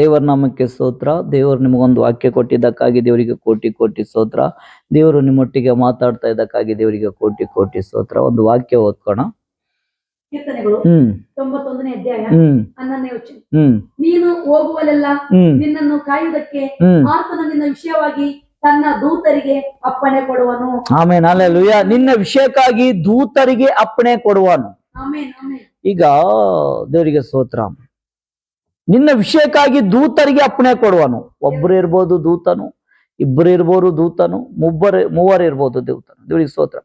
ದೇವರ ನಾಮಕ್ಕೆ ಸ್ತೋತ್ರ. ದೇವರು ನಿಮಗೊಂದು ವಾಕ್ಯ ಕೊಟ್ಟಿದ್ದಕ್ಕಾಗಿ ದೇವರಿಗೆ ಕೋಟಿ ಕೋಟಿ ಸ್ತೋತ್ರ. ದೇವರು ನಿಮ್ಮೊಟ್ಟಿಗೆ ಮಾತಾಡ್ತಾ ಇದ್ದಕ್ಕಾಗಿ ದೇವರಿಗೆ ಕೋಟಿ ಕೋಟಿ ಸ್ತೋತ್ರ. ಒಂದು ವಾಕ್ಯ ಓದ್ಕೋಣ. ಕೀರ್ತನೆಗಳು ತೊಂಬತ್ತೊಂದನೇ ಅಧ್ಯಾಯ ಹನ್ನೊಂದನೇ ನೀನು ನಿನ್ನನ್ನು ಕಾಯುವುದಕ್ಕೆ ಆತನು ನಿನ್ನ ವಿಷಯವಾಗಿ ತನ್ನ ದೂತರಿಗೆ ಅಪ್ಪಣೆ ಕೊಡುವನು. ಆಮೇಲೆ ಅಲ್ಲೆಲುಯ್ಯ ನಿನ್ನ ವಿಷಯಕ್ಕಾಗಿ ದೂತರಿಗೆ ಅಪ್ಪಣೆ ಕೊಡುವನು. ಈಗ ದೇವರಿಗೆ ಸ್ತೋತ್ರ. ನಿನ್ನ ವಿಷಯಕ್ಕಾಗಿ ದೂತರಿಗೆ ಅಪ್ಪಣೆ ಕೊಡುವನು. ಒಬ್ಬರು ಇರ್ಬೋದು ದೂತನು ಇಬ್ಬರು ಇರ್ಬೋದು ದೂತನು ಮುಬ್ಬರು ಮೂವರು ಇರ್ಬೋದು ದೂತನು. ದೇವರಿಗೆ ಸ್ತೋತ್ರ.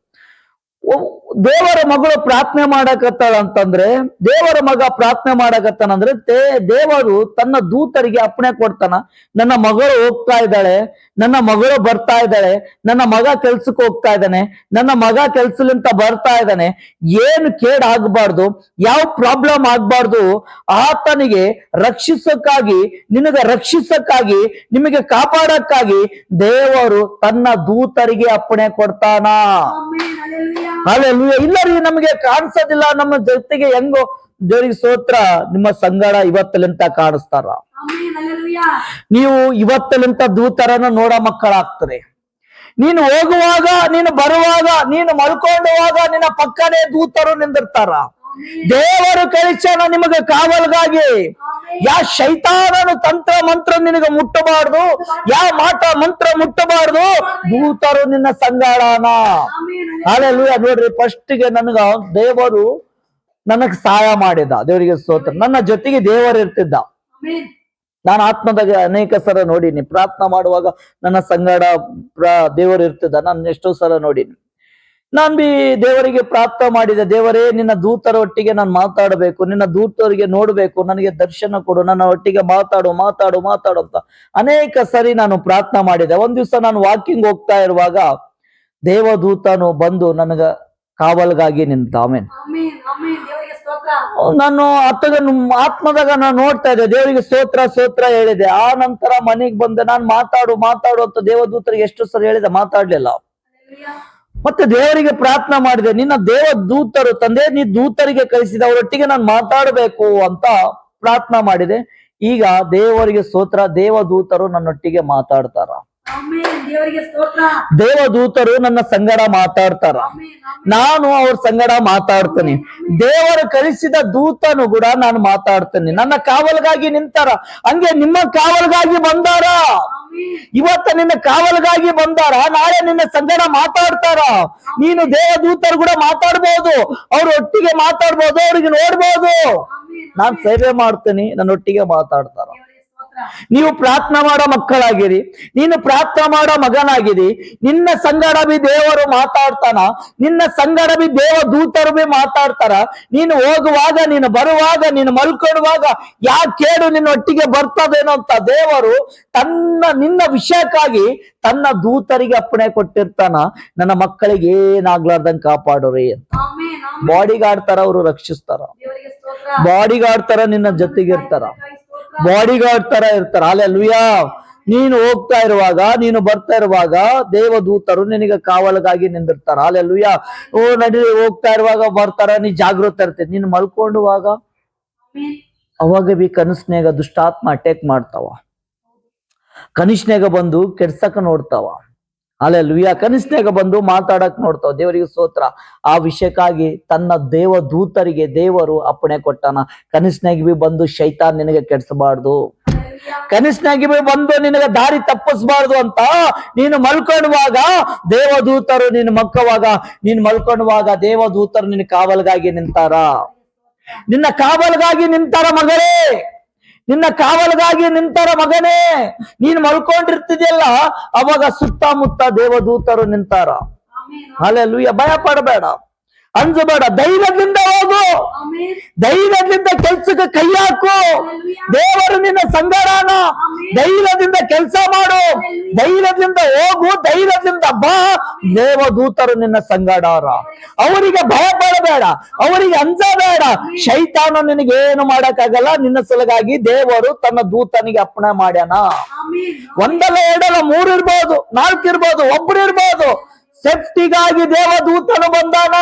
ದೇವರ ಮಗಳು ಪ್ರಾರ್ಥನೆ ಮಾಡಕತ್ತಾಳ ಅಂತಂದ್ರೆ ದೇವರ ಮಗ ಪ್ರಾರ್ಥನೆ ಮಾಡಕತ್ತಾನಂದ್ರೆ ತೇ ದೇವರು ತನ್ನ ದೂತರಿಗೆ ಅಪ್ಪಣೆ ಕೊಡ್ತಾನ. ನನ್ನ ಮಗಳು ಹೋಗ್ತಾ ಇದ್ದಾಳೆ ನನ್ನ ಮಗಳು ಬರ್ತಾ ಇದ್ದಾಳೆ ನನ್ನ ಮಗ ಕೆಲ್ಸಕ್ಕೆ ಹೋಗ್ತಾ ಇದ್ದಾನೆ ನನ್ನ ಮಗ ಕೆಲ್ಸಲಿಂತ ಬರ್ತಾ ಇದ್ದಾನೆ ಏನು ಕೇಡ್ ಆಗ್ಬಾರ್ದು ಯಾವ ಪ್ರಾಬ್ಲಮ್ ಆಗ್ಬಾರ್ದು ಆತನಿಗೆ ರಕ್ಷಿಸಕ್ಕಾಗಿ ನಿನಗೆ ರಕ್ಷಿಸಕ್ಕಾಗಿ ನಿಮಗೆ ಕಾಪಾಡಕ್ಕಾಗಿ ದೇವರು ತನ್ನ ದೂತರಿಗೆ ಅಪ್ಪಣೆ ಕೊಡ್ತಾನ. Amen hallelujah. ಇಲ್ಲ ರೀ ನಮಗೆ ಕಾಣಿಸೋದಿಲ್ಲ. ನಮ್ಮ ಜೊತೆಗೆ ಹೆಂಗೋ ದೇವರಿಗೆ ಸ್ತೋತ್ರ. ನಿಮ್ಮ ಸಂಗಡ ಇವತ್ತಲಿಂತ ಕಾಣಿಸ್ತಾರ. ನೀವು ಇವತ್ತಲಿಂತ ದೂತರನ್ನ ನೋಡ ಮಕ್ಕಳಾಗ್ತದೆ ನೀನು ಹೋಗುವಾಗ ನೀನು ಬರುವಾಗ ನೀನು ಮಲ್ಕೊಂಡುವಾಗ ನಿನ್ನ ಪಕ್ಕನೇ ದೂತರು ನಿಂದಿರ್ತಾರ. ದೇವರು ಕಳಿಸ್ಯಾನ ನಿಮಗೆ ಕಾವಲ್ಗಾಗಿ. ಯಾ ಶೈತಾನನು ತಂತ್ರ ಮಂತ್ರ ನಿನಗೆ ಮುಟ್ಟಬಾರ್ದು ಯಾವ ಮಾಟ ಮಂತ್ರ ಮುಟ್ಟಬಾರ್ದು ಭೂತರು ನಿನ್ನ ಸಂಗಾಳನ. ಆಮೇನ್ ಅಲ್ಲೆಲ್ಲೂಯ್ಯ ನೋಡ್ರಿ ಫಸ್ಟ್ಗೆ ನನಗ ದೇವರು ನನಗ್ ಸಹಾಯ ಮಾಡಿದ. ದೇವರಿಗೆ ಸ್ತೋತ್ರ. ನನ್ನ ಜೊತೆಗೆ ದೇವರು ಇರ್ತಿದ್ದ. ನಾನು ಆತ್ಮದಾಗ ಅನೇಕ ಸಲ ನೋಡೀನಿ. ಪ್ರಾರ್ಥನಾ ಮಾಡುವಾಗ ನನ್ನ ಸಂಗಡ ದೇವರು ಇರ್ತಿದ್ದ. ನಾನು ಎಷ್ಟೋ ಸಲ ನೋಡೀನಿ. ನಾನ್ ಬಿ ದೇವರಿಗೆ ಪ್ರಾರ್ಥನೆ ಮಾಡಿದೆ ದೇವರೇ ನಿನ್ನ ದೂತರ ಒಟ್ಟಿಗೆ ನಾನು ಮಾತಾಡಬೇಕು ನಿನ್ನ ದೂತರಿಗೆ ನೋಡ್ಬೇಕು ನನಗೆ ದರ್ಶನ ಕೊಡು ನನ್ನ ಒಟ್ಟಿಗೆ ಮಾತಾಡು ಮಾತಾಡು ಮಾತಾಡು ಅಂತ ಅನೇಕ ಸರಿ ನಾನು ಪ್ರಾರ್ಥನೆ ಮಾಡಿದೆ. ಒಂದ್ ದಿವಸ ನಾನು ವಾಕಿಂಗ್ ಹೋಗ್ತಾ ಇರುವಾಗ ದೇವದೂತನು ಬಂದು ನನಗ ಕಾವಲ್ಗಾಗಿ ನಿಂತ ಆಮೇನ್. ಆಮೇನ್ ಆಮೇನ್ ದೇವರಿಗೆ ಸ್ತೋತ್ರ. ನಾನು ಅತ್ತಗ ಆತ್ಮದಾಗ ನಾನು ನೋಡ್ತಾ ಇದ್ದೆ ದೇವರಿಗೆ ಸ್ತೋತ್ರ ಸ್ತೋತ್ರ ಹೇಳಿದೆ. ಆ ನಂತರ ಮನೆಗ್ ಬಂದೆ ನಾನು ಮಾತಾಡು ಮಾತಾಡು ಅಂತ ದೇವದೂತರಿಗೆ ಎಷ್ಟು ಸರಿ ಹೇಳಿದೆ ಮಾತಾಡ್ಲಿಲ್ಲ. ಮತ್ತೆ ದೇವರಿಗೆ ಪ್ರಾರ್ಥನೆ ಮಾಡಿದೆ ನಿನ್ನ ದೇವ ದೂತರು ತಂದೆ ನೀ ದೂತರಿಗೆ ಕಳಿಸಿದ ಅವರೊಟ್ಟಿಗೆ ನಾನು ಮಾತಾಡಬೇಕು ಅಂತ ಪ್ರಾರ್ಥನೆ ಮಾಡಿದೆ. ಈಗ ದೇವರಿಗೆ ಸ್ತೋತ್ರ ದೇವದೂತರು ನನ್ನೊಟ್ಟಿಗೆ ಮಾತಾಡ್ತಾರ. ದೇವದೂತರು ನನ್ನ ಸಂಗಡ ಮಾತಾಡ್ತಾರ. ನಾನು ಅವ್ರ ಸಂಗಡ ಮಾತಾಡ್ತೇನೆ. ದೇವರು ಕಳಿಸಿದ ದೂತನು ಕೂಡ ನಾನು ಮಾತಾಡ್ತೇನೆ. ನನ್ನ ಕಾವಲ್ಗಾಗಿ ನಿಂತಾರ. ಹಂಗೆ ನಿಮ್ಮ ಕಾವಲ್ಗಾಗಿ ಬಂದಾರ. ಇವತ್ತ ನಿನ್ನ ಕಾವಲ್ಗಾಗಿ ಬಂದಾರ ನಾಳೆ ನಿನ್ನ ಸಂಗಡ ಮಾತಾಡ್ತಾರ. ನೀನು ದೇವದೂತರು ಕೂಡ ಮಾತಾಡ್ಬೋದು ಅವ್ರ ಒಟ್ಟಿಗೆ ಮಾತಾಡ್ಬೋದು ಅವ್ರಿಗೆ ನೋಡ್ಬೋದು. ನಾನ್ ಸೇವೆ ಮಾಡ್ತೀನಿ ನನ್ನ ಒಟ್ಟಿಗೆ ಮಾತಾಡ್ತಾರ. ನೀವು ಪ್ರಾರ್ಥನೆ ಮಾಡೋ ಮಕ್ಕಳಾಗಿರಿ. ನೀನು ಪ್ರಾರ್ಥನೆ ಮಾಡೋ ಮಗನಾಗಿರಿ. ನಿನ್ನ ಸಂಗಡ ಬಿ ದೇವರು ಮಾತಾಡ್ತಾನ. ನಿನ್ನ ಸಂಗಡ ಬಿ ದೇವ ದೂತರು ಬಿ ಮಾತಾಡ್ತಾರ. ನೀನು ಹೋಗುವಾಗ ನೀನು ಬರುವಾಗ ನೀನು ಮಲ್ಕೊಳ್ಳುವಾಗ ಯಾಕೆ ಕೇಳು ನಿನ್ನ ಒಟ್ಟಿಗೆ ಬರ್ತದೇನೋ ಅಂತ ದೇವರು ತನ್ನ ನಿನ್ನ ವಿಷಯಕ್ಕಾಗಿ ತನ್ನ ದೂತರಿಗೆ ಅಪ್ಪಣೆ ಕೊಟ್ಟಿರ್ತಾನ. ನನ್ನ ಮಕ್ಕಳಿಗೆ ಏನಾಗ್ಲಾರ್ದಂಗ್ ಕಾಪಾಡೋರಿ ಅಂತ. ಬಾಡಿ ಗಾರ್ಡ್ ತರ ಅವರು ರಕ್ಷಿಸ್ತಾರ. ಬಾಡಿ ಗಾರ್ಡ್ ತರ ನಿನ್ನ ಜೊತೆಗೆ ಇರ್ತಾರ ದೇವರಿಗೆ ಸ್ತೋತ್ರ ಬಾಡಿ ಗಾರ್ಡ್ ತರ ಇರ್ತಾರ. ಅಲ್ಲೆಲ್ಲುಯ್ಯ ನೀನು ಹೋಗ್ತಾ ಇರುವಾಗ ನೀನು ಬರ್ತಾ ಇರುವಾಗ ದೇವದೂತರು ನಿನಗೆ ಕಾವಲಗಾಗಿ ನಿಂದಿರ್ತಾರ. ಅಲ್ಲೆಲ್ಲುಯ್ಯ ಓ ನಡಿ ಹೋಗ್ತಾ ಇರುವಾಗ ಬರ್ತಾರ. ನೀ ಜಾಗೃತ ಇರ್ತೇನೆ ನೀನು ಮಲ್ಕೊಂಡುವಾಗ ಅವಾಗ ಬಿ ಕನಸ್ನ್ಯಾಗ ದುಷ್ಟಾತ್ಮ ಅಟ್ಯಾಕ್ ಮಾಡ್ತಾವ. ಕನಿಷ್ನ್ಯಾಗ ಬಂದು ಕೆಡ್ಸಕ ನೋಡ್ತಾವ. ಅಲ್ಲೆಲ್ಲುಯ್ಯ ಕನಿಷ್ಠಾಗ ಬಂದು ಮಾತಾಡಕ್ ನೋಡ್ತಾವ ದೇವರಿಗೆ ಸ್ತೋತ್ರ. ಆ ವಿಷಯಕ್ಕಾಗಿ ತನ್ನ ದೇವ ದೂತರಿಗೆ ದೇವರು ಅಪ್ಪಣೆ ಕೊಟ್ಟಾನ. ಕನಿಷ್ಠಾಗಿ ಬಿ ಬಂದು ಶೈತಾನ್ ನಿನಗೆ ಕೆಡ್ಸಬಾರ್ದು. ಬಿ ಬಂದು ನಿನಗೆ ದಾರಿ ತಪ್ಪಿಸಬಾರ್ದು ಅಂತ ನೀನು ಮಲ್ಕೊಳ್ಳುವಾಗ ದೇವದೂತರು ನಿನ್ ಮಕ್ಕವಾಗ, ನೀನು ಮಲ್ಕೊಳ್ಳುವಾಗ ದೇವದೂತರು ನಿನ್ನ ಕಾವಲ್ಗಾಗಿ ನಿಂತಾರ. ನಿನ್ನ ಕಾವಲ್ಗಾಗಿ ನಿಂತಾರ ಮಗಳೇ. ನಿನ್ನ ಕಾವಲ್ಗಾಗಿ ನಿಂತರ ಮಗನೇ ನೀನು ಮಲ್ಕೊಂಡಿರ್ತಿದ್ಯಲ್ಲ ಅವಾಗ ಸುತ್ತಮುತ್ತ ದೇವದೂತರು ನಿಂತಾರ. ಅಲ್ಲೆಲ್ಲೂ ಭಯ ಪಡಬೇಡ. ಅಂಜಬೇಡ. ಧೈರ್ಯದಿಂದ ಹೋಗು. ಧೈರ್ಯದಿಂದ ಕೆಲ್ಸಕ್ಕೆ ಕೈ ಹಾಕು. ದೇವರು ನಿನ್ನ ಸಂಗಡಾನ. ಧೈರ್ಯದಿಂದ ಕೆಲಸ ಮಾಡು. ಧೈರ್ಯದಿಂದ ಹೋಗು. ಧೈರ್ಯದಿಂದ ಬಾ. ದೇವದೂತರು ನಿನ್ನ ಸಂಗಡಾರ. ಅವರಿಗೆ ಭಯ ಪಡಬೇಡ. ಅವರಿಗೆ ಅಂಜಬೇಡ ಶೈತಾನ ನಿನಗೆ ಏನು ಮಾಡಕ್ಕಾಗಲ್ಲ. ನಿನ್ನ ಸಲಗಾಗಿ ದೇವರು ತನ್ನ ದೂತನಿಗೆ ಅಪ್ಪಣೆ ಮಾಡ್ಯಾನ. ಒಂದಲ್ಲ ಎರಡಲ್ಲ ಮೂರು ಇರ್ಬೋದು ನಾಲ್ಕು ಇರ್ಬೋದು ಒಬ್ರು ಇರ್ಬೋದು. ಸೇಫ್ಟಿಗಾಗಿ ದೇವದೂತನು ಬಂದಾನ.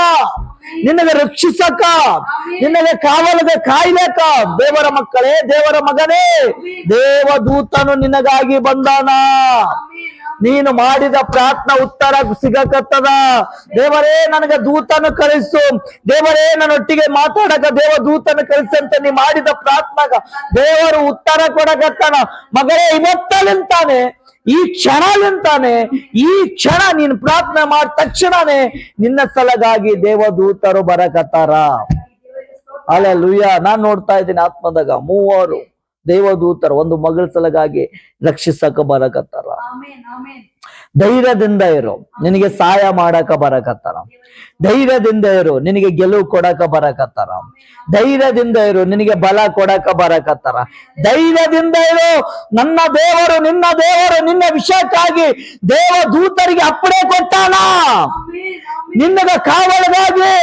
ನಿನಗೆ ರಕ್ಷಿಸಕ, ನಿನಗೆ ಕಾವಲದ ಕಾಯ್ಲೇಕ ದೇವರ ಮಕ್ಕಳೇ, ದೇವರ ಮಗನೇ, ದೇವದೂತನು ನಿನಗಾಗಿ ಬಂದಾನ. ನೀನು ಮಾಡಿದ ಪ್ರಾರ್ಥನಾ ಉತ್ತರ ಸಿಗಕತ್ತದ. ದೇವರೇ, ನನಗೆ ದೂತನು ಕಳಿಸು. ದೇವರೇ, ನನ್ನೊಟ್ಟಿಗೆ ಮಾತಾಡಕ ದೇವ ದೂತನು ಕಳಿಸಂತ ನೀ ಮಾಡಿದ ಪ್ರಾರ್ಥನಾಗ ದೇವರು ಉತ್ತರ ಕೊಡಕತ್ತಾನ. ಮಗಳೇ ಇವತ್ತಲಿಂತಾನೆ ಈ ಕ್ಷಣ ನಿಂತಾನೆ, ಈ ಕ್ಷಣ ನೀನು ಪ್ರಾರ್ಥನೆ ಮಾಡಿದ ತಕ್ಷಣನೇ ನಿನ್ನ ಸಲಗಾಗಿ ದೇವದೂತರು ಬರಕತ್ತಾರ. ಅಲ್ಲ ಲುಯ್ಯ ನಾನ್ ನೋಡ್ತಾ ಇದ್ದೀನಿ ಆತ್ಮದಾಗ. ಮೂವರು. ದೇವದೂತರು ಒಂದು ಮಗಳ ಸಲಗಾಗಿ ರಕ್ಷಿಸಕ ಬರಕತ್ತಾರ ಧೈರ್ಯದಿಂದ ಇರು ನಿನಗೆ ಸಹಾಯ ಮಾಡಕ ಬರಕತ್ತಾರ ಧೈರ್ಯದಿಂದ ಇರು ನಿನಗೆ ಗೆಲುವು ಕೊಡಕ ಬರಕತ್ತಾರ ಧೈರ್ಯದಿಂದ ಇರು ನಿನಗೆ ಬಲ ಕೊಡಕ ಬರಕತ್ತಾರ ಧೈರ್ಯದಿಂದ ಇರು ನನ್ನ ದೇವರು ನಿನ್ನ ದೇವರು ನಿನ್ನ ವಿಷಯಕ್ಕಾಗಿ ದೇವ ದೂತರಿಗೆ ಅಪ್ಪಣೆ ಕೊಟ್ಟಾನ. ನಿನ್ನ ಕಾವಲಗಾಗಿ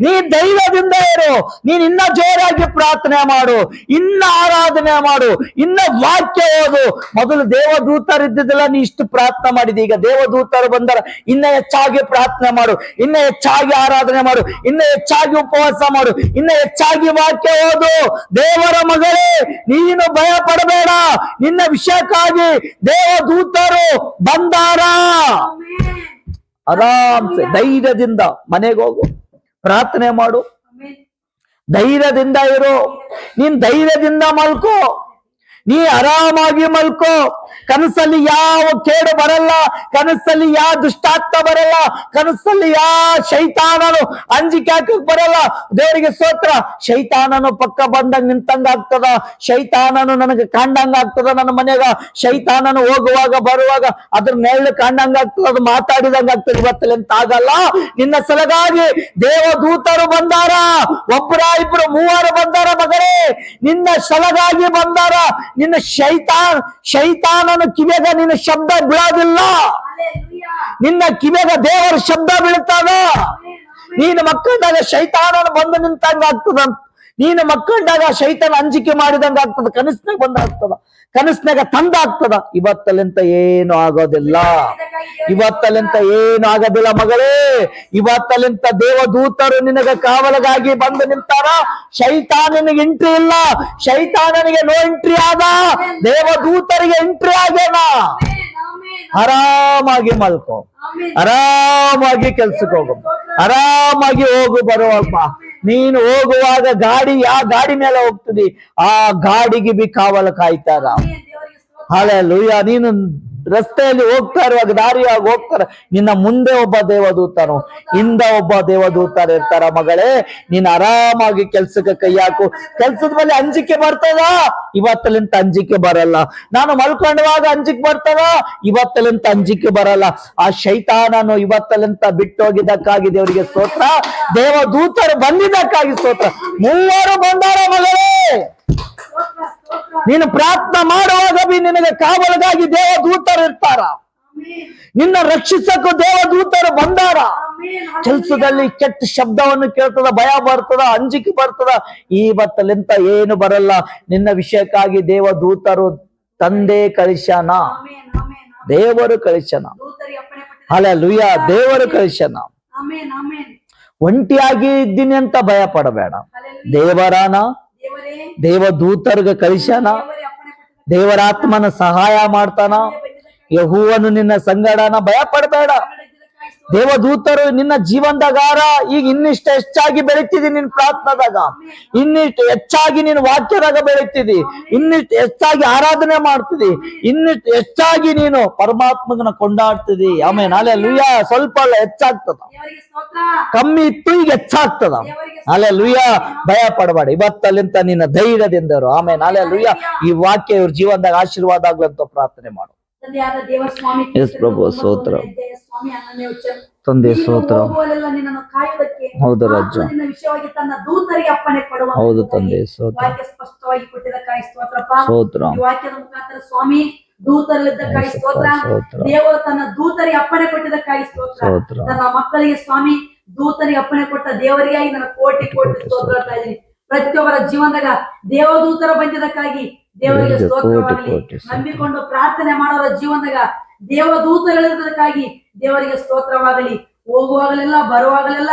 ನೀ ದೈವದಿಂದ ಇರು. ನೀನ್ ಇನ್ನ ಜೋರಾಗಿ ಪ್ರಾರ್ಥನೆ ಮಾಡು. ಇನ್ನ ಆರಾಧನೆ ಮಾಡು. ಇನ್ನ ವಾಕ್ಯ ಓದು. ಮೊದಲು ದೇವದೂತರಿದ್ದಿದ್ದಲ್ಲ ನೀ ಇಷ್ಟು ಪ್ರಾರ್ಥನೆ ಮಾಡಿದಿ. ಈಗ ದೇವದೂತರು ಬಂದರ ಇನ್ನ ಹೆಚ್ಚಾಗಿ ಪ್ರಾರ್ಥನೆ ಮಾಡು. ಇನ್ನ ಹೆಚ್ಚಾಗಿ ಆರಾಧನೆ ಮಾಡು. ಇನ್ನ ಹೆಚ್ಚಾಗಿ ಉಪವಾಸ ಮಾಡು. ಇನ್ನ ಹೆಚ್ಚಾಗಿ ವಾಕ್ಯ ಓದು. ದೇವರ ಮಗಳೇ ನೀನು ಭಯ ಪಡಬೇಡ ನಿನ್ನ ವಿಷಯಕ್ಕಾಗಿ ದೇವದೂತರು ಬಂದಾರ. ಆರಾಮ್ಸೆ ಧೈರ್ಯದಿಂದ ಮನೆಗೆ ಹೋಗು. ಪ್ರಾರ್ಥನೆ ಮಾಡು. ಧೈರ್ಯದಿಂದ ಇರು. ನೀನ್ ಧೈರ್ಯದಿಂದ ಮಲ್ಕೋ. ನೀ ಆರಾಮಾಗಿ ಮಲ್ಕೋ. ಕನಸಲ್ಲಿ ಯಾವ ಕೇಡು ಬರಲ್ಲ, ಕನಸಲ್ಲಿ ಯಾವ ದುಷ್ಟಾತ್ಮ ಬರಲ್ಲ, ಕನಸಲ್ಲಿ ಯಾವ ಶೈತಾನನು ಅಂಜಿಕೆ ಹಾಕಕ್ ಬರಲ್ಲ. ದೇವರಿಗೆ ಸ್ತೋತ್ರ, ಶೈತಾನನು ಪಕ್ಕ ಬಂದಂಗ ನಿಂತಂಗ ಆಗ್ತದ ಶೈತಾನನು ನನಗೆ ಕಾಂಡಂಗ ಆಗ್ತದ ನನ್ನ ಮನೆಯಾಗ, ಶೈತಾನನು ಹೋಗುವಾಗ ಬರುವಾಗ ಅದ್ರ ನೆರಳು ಕಾಂಡಂಗ ಆಗ್ತದ ಅದು ಮಾತಾಡಿದಂಗ ಆಗ್ತದೆ ಇವತ್ತಲ್ಲಿ ಅಂತ ಆಗಲ್ಲ? ನಿನ್ನ ಸಲಗಾಗಿ ದೇವದೂತರು ಬಂದಾರ ಒಬ್ಬರ ಇಬ್ರು ಮೂವರು ಬಂದಾರ ಮಗರೇ ನಿನ್ನ ಸಲಗಾಗಿ ಬಂದಾರ, ನಿನ್ನ ಶೈತಾನ್ ಶೈತಾನನ ಕಿವೆಗ ನಿನ್ನ ಶಬ್ದ ಬೀಳೋದಿಲ್ಲ. ನಿನ್ನ ಕಿವಿಯಾಗ ದೇವರ ಶಬ್ದ ಆಮೇನ್ ನೀನು ಮಕ್ಕಳದಾಗ ಶೈತಾನನ ಬಂದು ನಿಂತಂಗ ಆಗ್ತದ ನೀನು ಮಕ್ಕಂಡಾಗ ಶೈತಾನ ಅಂಜಿಕೆ ಮಾಡಿದಂಗ ಆಗ್ತದ, ಕನಸ್ನಾಗ ಬಂದಾಗ್ತದ, ಕನಸ್ನಾಗ ತಂದಾಗ್ತದ. ಇವತ್ತಲ್ಲಿಂತ ಏನು ಆಗೋದಿಲ್ಲ. ಇವತ್ತಲ್ಲಿಂತ ಏನು ಆಗೋದಿಲ್ಲ ಮಗಳೇ. ಇವತ್ತಲ್ಲಿಂತ ದೇವದೂತರು ನಿನಗ ಕಾವಲಗಾಗಿ ಬಂದು ನಿಂತಾರ. ಶೈತಾನನಿಗೆ ಎಂಟ್ರಿ ಇಲ್ಲ. ಶೈತಾನನಿಗೆ ನೋ ಎಂಟ್ರಿ ಆದ. ದೇವದೂತರಿಗೆ ಎಂಟ್ರಿ ಆಗೇನ ಆರಾಮಾಗಿ ಮಲ್ಕೋ. ಆರಾಮಾಗಿ ಕೆಲ್ಸಕ್ಕೆ ಹೋಗು. ಆರಾಮಾಗಿ ಹೋಗು ಬರುವಪ್ಪ. ನೀನು ಹೋಗುವಾಗ ಗಾಡಿ ಯಾವ ಗಾಡಿ ಮೇಲೆ ಹೋಗ್ತದೆ ಆ ಗಾಡಿಗೆ ಬಿ ಕಾವಲು ಕಾಯ್ತಾರ ಹಾಲೆ ಲೂಯ್ಯ ನೀನು ರಸ್ತೆಯಲ್ಲಿ ಹೋಗ್ತಾ ಇರುವಾಗ, ದಾರಿಯಾಗಿ ಹೋಗ್ತಾರೆ. ನಿನ್ನ ಮುಂದೆ ಒಬ್ಬ ದೇವದೂತನು. ಹಿಂದ ಒಬ್ಬ ದೇವದೂತರು ಇರ್ತಾರ ಮಗಳೇ, ನೀನ್ ಆರಾಮಾಗಿ ಕೆಲ್ಸಕ್ಕೆ ಕೈ ಹಾಕು. ಕೆಲ್ಸದ ಮೇಲೆ ಅಂಜಿಕೆ ಬರ್ತದ? ಇವತ್ತಲಿಂತ ಅಂಜಿಕೆ ಬರಲ್ಲ. ನಾನು ಮಲ್ಕೊಂಡವಾಗ ಅಂಜಿಕೆ ಬರ್ತದ? ಇವತ್ತಲಿಂತ ಅಂಜಿಕೆ ಬರಲ್ಲ. ಆ ಶೈತಾನನು ಇವತ್ತಲಿಂತ ಬಿಟ್ಟೋಗಿದ್ದಕ್ಕಾಗಿ ದೇವರಿಗೆ ಸ್ತೋತ್ರ. ದೇವದೂತರು ಬಂದಿದ್ದಕ್ಕಾಗಿ ಸ್ತೋತ್ರ. ಮೂವರು ಬಂದಾರ ಮಗಳೇ. ನೀನು ಪ್ರಾರ್ಥನೆ ಮಾಡುವಾಗ ಬಿ ನಿನಗೆ ಕಾವಲಗಾಗಿ ದೇವದೂತರು ಇರ್ತಾರ. ನಿನ್ನ ರಕ್ಷಿಸಕ್ಕೂ ದೇವದೂತರು ಬಂದಾರ. ಕೆಲಸದಲ್ಲಿ ಕೆಟ್ಟ ಶಬ್ದವನ್ನು ಕೇಳ್ತದ ಭಯ ಬರ್ತದ ಅಂಜಿಕೆ ಬರ್ತದ ಈ ಬತ್ತಲಿಂತ ಏನು ಬರಲ್ಲ. ನಿನ್ನ ವಿಷಯಕ್ಕಾಗಿ ದೇವದೂತರು ತಂದೆ ಆಮೇನ್ ದೇವರು ಕಳಿಸ್ಯಾನ. ಅಲೆ ಅಪ್ಪಣೆ ಕೊಟ್ಟಿದ್ದಾರೆ ಅಲ್ಲ ಲುಯ್ಯ ದೇವರು ಆಮೇನ್. ಒಂಟಿಯಾಗಿ ಇದ್ದೀನಿ ಅಂತ ಭಯ ಪಡಬೇಡ ದೇವರಾನ ದೇವರೇ ಕಳಿಸ್ಯಾನ. ದೇವರೇ ಅಪ್ಪಣೆ ಕೊಟ್ಟಿದ್ದಾರೆ ದೇವರಾತ್ಮನ ಸಹಾಯ ಮಾಡ್ತಾನ. ಯಹೂವನು ನಿನ್ನ ಸಂಗಡನ ಭಯ ಪಡಬೇಡ ದೇವದೂತರು ನಿನ್ನ ಜೀವನದಾಗಾರ, ಈಗ ಇನ್ನಿಷ್ಟು ಹೆಚ್ಚಾಗಿ ಬೆಳಿತಿದಿ ನಿನ್ ಪ್ರಾರ್ಥನಾದಾಗ. ಇನ್ನಿಷ್ಟು ಹೆಚ್ಚಾಗಿ ನೀನು ವಾಕ್ಯದಾಗ ಬೆಳಿತಿದಿ. ಇನ್ನಿಷ್ಟು ಹೆಚ್ಚಾಗಿ ಆರಾಧನೆ ಮಾಡ್ತಿದಿ. ಇನ್ನಿಷ್ಟು ಹೆಚ್ಚಾಗಿ ನೀನು ಪರಮಾತ್ಮಗನ ಕೊಂಡಾಡ್ತಿದಿ. ಆಮೇಲೆ ನಾಳೆ ಲುಯ್ಯ ಸ್ವಲ್ಪ ಅಲ್ಲ, ಹೆಚ್ಚಾಗ್ತದ. ಕಮ್ಮಿ ಇತ್ತು, ಈಗ ಹೆಚ್ಚಾಗ್ತದ. ಅಲೆ ಲುಯ್ಯ ಭಯ ಪಡಬೇಡ. ಇವತ್ತಲ್ಲಿಂತ ನಿನ್ನ ಧೈರ್ಯದಿಂದರು ಆಮೇಲೆ ನಾಳೆ ಲುಯ್ಯ ಈ ವಾಕ್ಯ ಇವ್ರ ಜೀವನದಾಗ ಆಶೀರ್ವಾದ ಆಗ್ಲಂತ ಪ್ರಾರ್ಥನೆ ಮಾಡು. ಪ್ರಭು, ಸ್ತೋತ್ರ. ತಂದೆ ಸ್ತೋತ್ರ. ಹೌದು ರಾಜ. ಹೌದು ತಂದೆ ಸ್ತೋತ್ರ. ವಾಕ್ಯ ಸ್ಪಷ್ಟವಾಗಿ ಕೊಟ್ಟಿದ್ದಕ್ಕಾಗಿ ಸ್ತೋತ್ರಪ್ಪ. ಸ್ತೋತ್ರ. ವಾಕ್ಯದ ಮುಖಾಂತರ ಸ್ವಾಮಿ ದೂತರಲ್ಲಿದ್ದ ಕಾಯಿ ಸ್ತೋತ್ರ. ದೇವರು ತನ್ನ ದೂತರಿಗೆ ಅಪ್ಪಣೆ ಕೊಟ್ಟಿದ ಕಾಯಿ ಸ್ತೋತ್ರ. ತನ್ನ ಮಕ್ಕಳಿಗೆ ಸ್ವಾಮಿ ದೂತರಿಗೆ ಅಪ್ಪಣೆ ಕೊಟ್ಟ ದೇವರಿಗಾಗಿ ನನ್ನ ಕೋಟಿ ಕೋಟಿ ಸ್ತೋತ್ರ ಪ್ರತಿಯೊಬ್ಬರ ಜೀವನದಾಗ ದೇವದೂತರ ಬಂದಿದ್ದಕ್ಕಾಗಿ ದೇವರಿಗೆ ಸ್ತೋತ್ರವಾಗಲಿ. ನಂಬಿಕೊಂಡು ಪ್ರಾರ್ಥನೆ ಮಾಡೋರ ಜೀವನದಾಗ ದೇವದೂತಗಳಿದ್ದಕ್ಕಾಗಿ ದೇವರಿಗೆ ಸ್ತೋತ್ರವಾಗಲಿ. ಹೋಗುವಾಗಲೆಲ್ಲ ಬರುವಾಗಲೆಲ್ಲ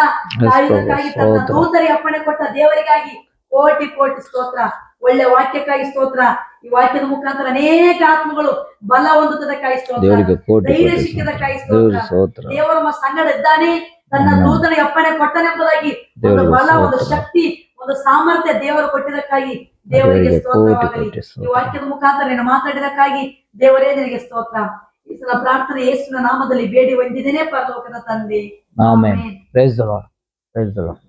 ಕಾಯುವುದಕ್ಕಾಗಿ ತನ್ನ. ದೂತರಿಗೆ ಅಪ್ಪಣೆ ಕೊಟ್ಟ ದೇವರಿಗಾಗಿ ಕೋಟಿ ಕೋಟಿ ಸ್ತೋತ್ರ. ಒಳ್ಳೆ ವಾಕ್ಯಕ್ಕಾಗಿ ಸ್ತೋತ್ರ. ಈ ವಾಕ್ಯದ ಮುಖಾಂತರ ಅನೇಕ ಆತ್ಮಗಳು ಬಲ ಹೊಂದುತ್ತದಕ್ಕಾಗಿ ಸ್ತೋತ್ರ. ಧೈರ್ಯ ಸಿಕ್ಕಿದಕ್ಕಾಗಿ ಸ್ತೋತ್ರ. ದೇವರ ಸಂಗಡ ಇದ್ದಾನೆ. ತನ್ನ. ದೂತನಿಗೆ ಅಪ್ಪಣೆ ಕೊಟ್ಟನೆಂಬುದಾಗಿ ಒಂದು ಬಲ ಒಂದು ಶಕ್ತಿ ಒಂದು ಸಾಮರ್ಥ್ಯ ದೇವರು ಕೊಟ್ಟಿದ್ದಕ್ಕಾಗಿ ದೇವರಿಗೆ ಸ್ತೋತ್ರವಾಗಲಿ. ಈ ವಾಕ್ಯದ ಮುಖಾಂತರ ನೀನು ಮಾತಾಡಿದಕ್ಕಾಗಿ ದೇವರೇ ನಿನಗೆ ಸ್ತೋತ್ರ. ಈ ಸಲ ಪ್ರಾರ್ಥನೆ ಯೇಸುವಿನ ನಾಮದಲ್ಲಿ ಬೇಡಿ ಹೊಂದಿದ್ದೇನೆ ಪರಲೋಕದ ತಂದೆ. Amen praise the lord praise the lord